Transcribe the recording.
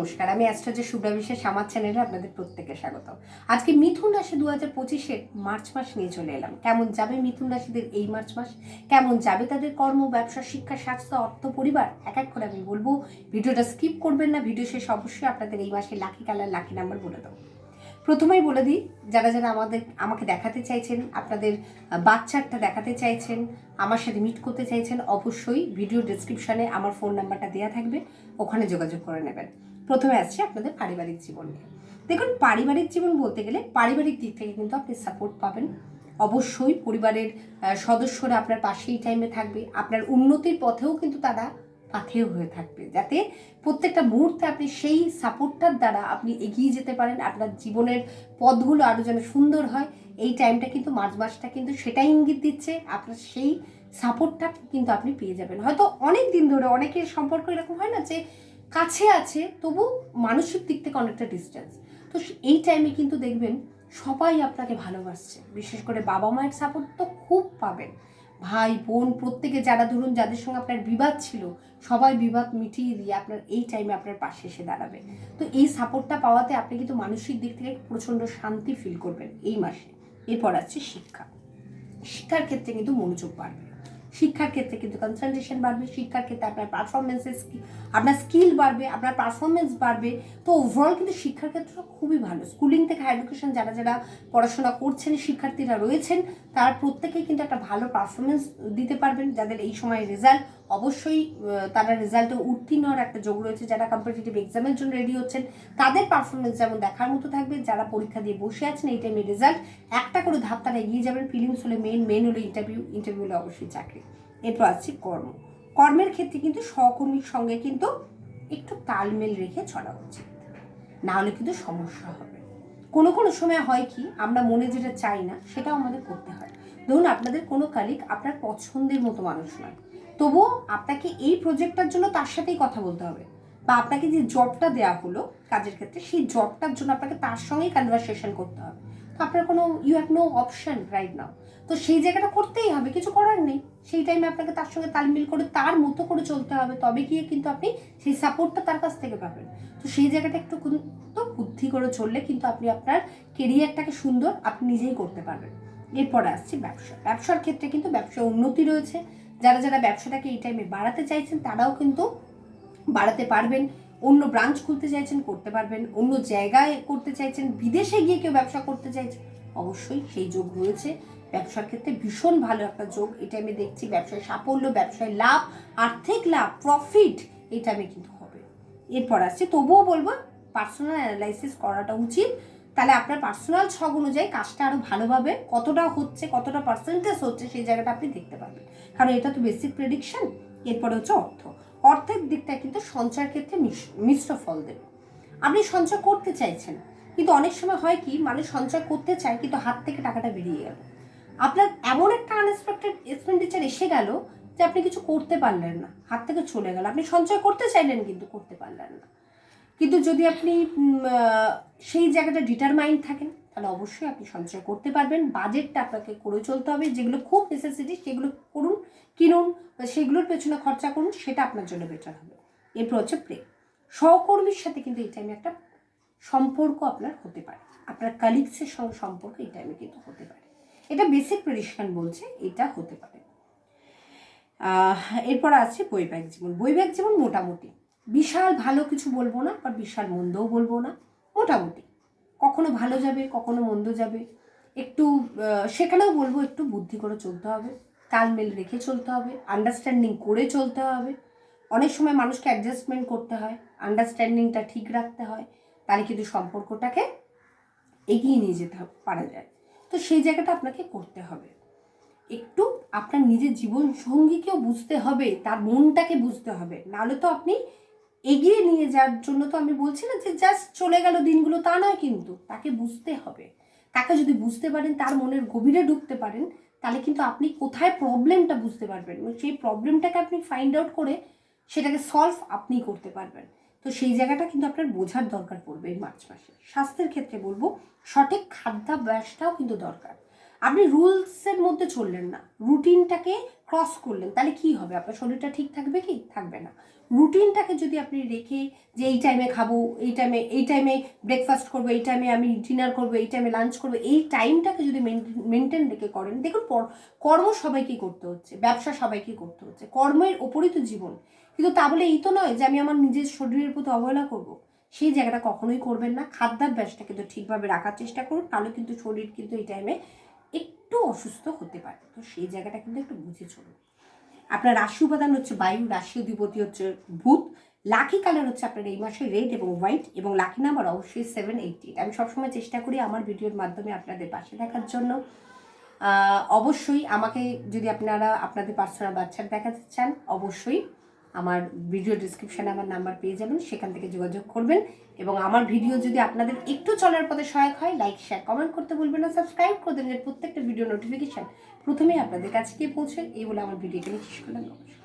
নমস্কার, আমি অ্যাস্ট্রোজের শুভ্রা বিশেষ আমার চ্যানেলে আপনাদের প্রত্যেকে স্বাগত। আজকে মিথুন রাশি দু হাজার পঁচিশের মার্চ মাস নিয়ে চলে এলাম। কেমন যাবে মিথুন রাশিদের এই মার্চ মাস? কেমন যাবে তাদের কর্ম, ব্যবসা, শিক্ষা, স্বাস্থ্য, অর্থ, পরিবার? এক এক করে আমি বলব। ভিডিওটা স্কিপ করবেন না, ভিডিও শেষ অবশ্যই আপনাদের এই মাসে লাকি কালার লাকি নাম্বার বলে দেবো। প্রথমেই বলে দিই, যারা যারা আমাদের, আমাকে দেখাতে চাইছেন, আপনাদের বাচ্চারটা দেখাতে চাইছেন, আমার সাথে মিট করতে চাইছেন, অবশ্যই ভিডিও ডিসক্রিপশনে আমার ফোন নাম্বারটা দেওয়া থাকবে, ওখানে যোগাযোগ করে নেবেন। প্রথমে আসছে আপনাদের পারিবারিক জীবন নিয়ে। দেখুন, পারিবারিক জীবন বলতে গেলে পারিবারিক দিক থেকে কিন্তু আপনি সাপোর্ট পাবেন। অবশ্যই পরিবারের সদস্যরা আপনার পাশে এই টাইমে থাকবে। আপনার উন্নতির পথেও কিন্তু তারা পাথেও হয়ে থাকবে। যাতে প্রত্যেকটা মুহূর্তে আপনি সেই সাপোর্টটার দ্বারা আপনি এগিয়ে যেতে পারেন, আপনার জীবনের পথগুলো আরও যেন সুন্দর হয়। এই টাইমটা কিন্তু মার্চ মাসটা কিন্তু সেটাই ইঙ্গিত দিচ্ছে, আপনার সেই সাপোর্টটা কিন্তু আপনি পেয়ে যাবেন। হয়তো অনেক দিন ধরে অনেকের সম্পর্ক এরকম হয় না যে কাছে আছে, তবু মানসিক দিক থেকে অনেকটা ডিস্টেন্স তো এই টাইমে কিন্তু দেখবেন সবাই আপনাকে ভালোবাসছে। বিশেষ করে বাবা মায়ের সাপোর্ট তো খুব পাবেন। ভাই, বোন, প্রত্যেকে যারা ধরুন যাদের সঙ্গে আপনার বিবাদ ছিল, সবাই বিবাদ মিটিয়ে দিয়ে আপনার এই টাইমে আপনার পাশে এসে দাঁড়াবে। তো এই সাপোর্টটা পাওয়াতে আপনি কিন্তু মানসিক দিক থেকে প্রচণ্ড শান্তি ফিল করবেন এই মাসে। এরপর আছে শিক্ষা। শিক্ষার ক্ষেত্রে কিন্তু মনোযোগ বাড়বে। শিক্ষার ক্ষেত্রে কিন্তু কনসেন্ট্রেশন বাড়বে, শিক্ষার ক্ষেত্রে আপনার পারফরমেন্সের আপনার স্কিল বাড়বে, আপনার পারফরমেন্স বাড়বে। তো ওভারঅল কিন্তু শিক্ষার ক্ষেত্রটা খুবই ভালো। স্কুলিং থেকে হাই এডুকেশন যারা যারা পড়াশোনা করছেন, শিক্ষার্থীরা রয়েছেন, তারা প্রত্যেকেই কিন্তু একটা ভালো পারফরমেন্স দিতে পারবেন। যাদের এই সময় রেজাল্ট অবশ্যই তারা রেজাল্টে উত্তীর্ণ হওয়ার একটা যোগ রয়েছে। যারা কম্পিটিটিভ এক্সামের জন্য রেডি হচ্ছেন, তাদের পারফরমেন্স যেমন দেখার মতো থাকবে। যারা পরীক্ষা দিয়ে বসে আছেন, এই টাইমে রেজাল্ট একটা করে ধাপ তারা এগিয়ে যাবেন। ফিলিংস হলে মেন মেন হলে ইন্টারভিউ ইন্টারভিউ হলে অবশ্যই চাকরি। এরপর আসছি কর্ম। কর্মের ক্ষেত্রে কিন্তু সহকর্মীর সঙ্গে কিন্তু একটু তালমেল রেখে চলা উচিত। না হলে কিন্তু সমস্যা হবে। কোনো কোনো সময় হয় কি, আমরা মনে যেটা চাই না, সেটাও আমাদের করতে হয়। ধরুন আপনাদের কোনো কালিক আপনার পছন্দের মতো মানুষ নয়। তবুও আপনাকে এই প্রজেক্টটার জন্য তার সাথেই কথা বলতে হবে। বা আপনাকে যে জবটা দেওয়া হলো কাজের ক্ষেত্রে, সেই জবটার জন্য আপনাকে তার সঙ্গেই কনভারসেশন করতে হবে। আপনার কোনো you have no option right now তো সেই জায়গাটা করতেই হবে, কিছু করার নেই। সেই টাইমে আপনাকে তার সঙ্গে তালমিল করে, তার মতো করে চলতে হবে। তবে গিয়ে কিন্তু আপনি সেই সাপোর্টটা তার কাছ থেকে পাবেন। তো সেই জায়গাটা একটু কিন্তু বুদ্ধি করে চললে কিন্তু আপনি আপনার কেরিয়ারটাকে সুন্দর আপনি নিজেই করতে পারবেন। এরপরে আসছি ব্যবসা। ব্যবসার ক্ষেত্রে কিন্তু ব্যবসায় উন্নতি রয়েছে। যারা যারা ব্যবসাটাকে এই টাইমে বাড়াতে চাইছেন, তারাও কিন্তু বাড়াতে পারবেন। অন্য ব্রাঞ্চ খুলতে চাইছেন, করতে পারবেন। অন্য জায়গায় করতে চাইছেন, বিদেশে গিয়ে কেউ ব্যবসা করতে চাইছেন অবশ্যই সেই যোগ রয়েছে। ব্যবসার ক্ষেত্রে ভীষণ ভালো একটা যোগ। এটা আমি দেখছি ব্যবসায় সাফল্য, ব্যবসায় লাভ, আর্থিক লাভ প্রফিট এটা আমি কিন্তু হবে। এরপর আসছে, তবুও বলব পার্সোনাল অ্যানালাইসিস করাটা উচিত। তাহলে আপনার পার্সোনাল ছক অনুযায়ী কাজটা আরও ভালোভাবে কতটা হচ্ছে, কতটা পার্সেন্টেজ হচ্ছে, সেই জায়গাটা আপনি দেখতে পারবেন। কারণ এটা তো বেসিক প্রেডিকশন এরপরে হচ্ছে অর্থ। অর্থের দিকটা কিন্তু সঞ্চয়ের ক্ষেত্রে মিশ- মিশ্র ফল দেবে। আপনি সঞ্চয় করতে চাইছেন, কিন্তু অনেক সময় হয় কি মানুষ সঞ্চয় করতে চায়, কিন্তু হাত থেকে টাকাটা বেরিয়ে গেল। আপনার এমন একটা আনএক্সপেক্টেড এক্সপেন্ডিচার এসে গেল যে আপনি কিছু করতে পারলেন না, হাত থেকে চলে গেল। আপনি সঞ্চয় করতে চাইলেন, কিন্তু করতে পারলেন না। কিন্তু যদি আপনি সেই জায়গাটা ডিটারমাইন্ড থাকেন তাহলে অবশ্যই আপনি সঞ্চয় করতে পারবেন। বাজেটটা আপনাকে করে চলতে হবে। যেগুলো খুব নেসেসিটি সেগুলো করুন, কিনুন, সেগুলোর পেছনে খরচা করুন, সেটা আপনার জন্য বেটার হবে। এরপর হচ্ছে প্রেম সহকর্মীর সাথে কিন্তু এই টাইমে একটা সম্পর্ক আপনার হতে পারে। আপনার কালিগসের সঙ্গে সম্পর্ক এই টাইমে কিন্তু হতে পারে। এটা বেসিক প্রেডিকশন বলছে, এটা হতে পারে। এরপর আছে বৈবাহিক জীবন। বৈবাহিক জীবন মোটামুটি। বিশাল ভালো কিছু বলব না বা বিশাল মন্দও বলব না। মোটামুটি। কখনো ভালো যাবে, কখনো মন্দ যাবে। একটু সেখানেও বলব একটু বুদ্ধি করে চলতে হবে তালমেল রেখে চলতে হবে আন্ডারস্ট্যান্ডিং করে চলতে হবে। অনেক সময় মানুষকে অ্যাডজাস্টমেন্ট করতে হয় আন্ডারস্ট্যান্ডিংটা ঠিক রাখতে হয়, তাহলে কিন্তু সম্পর্কটাকে এগিয়ে নিয়ে যেতে পারা যায়। তো সেই জায়গাটা আপনাকে করতে হবে। একটু আপনার নিজের জীবন সঙ্গীকেও বুঝতে হবে, তার মনটাকে বুঝতে হবে, নাহলে তো আপনি এগিয়ে নিয়ে যাওয়ার জন্য তো আমি বলছি না যে জাস্ট চলে গেল দিনগুলো, তা নয় কিন্তু। তাকে বুঝতে হবে। তাকে যদি বুঝতে পারেন, তার মনের গভীরে ঢুকতে পারেন, তাহলে কিন্তু আপনি কোথায় প্রবলেমটা বুঝতে পারবেন? এবং সেই প্রবলেমটাকে আপনি ফাইন্ড আউট করে সেটাকে সলভ আপনি করতে পারবেন। তো সেই জায়গাটা কিন্তু আপনার বোঝার দরকার পড়বে এই মার্চ মাসে। স্বাস্থ্যের ক্ষেত্রে বলব, সঠিক খাদ্যাভ্যাসটাও কিন্তু দরকার। আপনি রুলসের মধ্যে চললেন না। রুটিনটাকে ক্রস করলেন। তাহলে কি হবে? আপনার শরীরটা ঠিক থাকবে কি? থাকবে না। রুটিনটাকে যদি আপনি রেখে যে এই টাইমে খাব, এই টাইমে এই টাইমে ব্রেকফাস্ট করব, এই টাইমে আমি ডিনার করব, এই টাইমে লাঞ্চ করব, এই টাইমটাকে যদি মেনটেন রেখে করেন, দেখুন কর্ম সবাইকে করতে হচ্ছে, ব্যবসা সবাইকে করতে হচ্ছে, কর্মের ওপরই তো জীবন। কিন্তু তা বলে এই তো নয় যে আমি আমার নিজের শরীরের প্রতি অবহেলা করব। সেই জায়গাটা কখনোই করবেন না। খাদ্যাভ্যাসটা কিন্তু ঠিকভাবে রাখার চেষ্টা করুন, তাহলে কিন্তু শরীর কিন্তু এই টাইমে একটু অসুস্থ হতে পারে। তো সেই জায়গাটা কিন্তু একটু বুঝে চলুন আপনার রাশি উপাদান হচ্ছে বায়ু, রাশি অধিপতি হচ্ছে ভূত, লাকি কালার হচ্ছে আপনার এই মাসে রেড এবং হোয়াইট, এবং লাকি নাম্বার অবশ্যই সেভেন এইটটি আমি সবসময় চেষ্টা করি আমার ভিডিওর মাধ্যমে আপনাদের পাশে থাকার জন্য। অবশ্যই আমাকে যদি আপনারা, আপনাদের পার্সোনাল বাচ্চার দেখাতে চান, অবশ্যই। আমার ভিডিও ডিসক্রিপশানে আমার নাম্বার পেয়ে যাবেন, সেখান থেকে যোগাযোগ করবেন। এবং আমার ভিডিও যদি আপনাদের একটু চলার পথে সহায়ক হয় লাইক শেয়ার কমেন্ট করতে বলবেন না সাবস্ক্রাইব করে দেবেন। প্রত্যেকটা ভিডিও নোটিফিকেশান প্রথমেই আপনাদের কাছে গিয়ে পৌঁছে। এই বলে আমার ভিডিওকে শেষ করলাম। নমস্কার।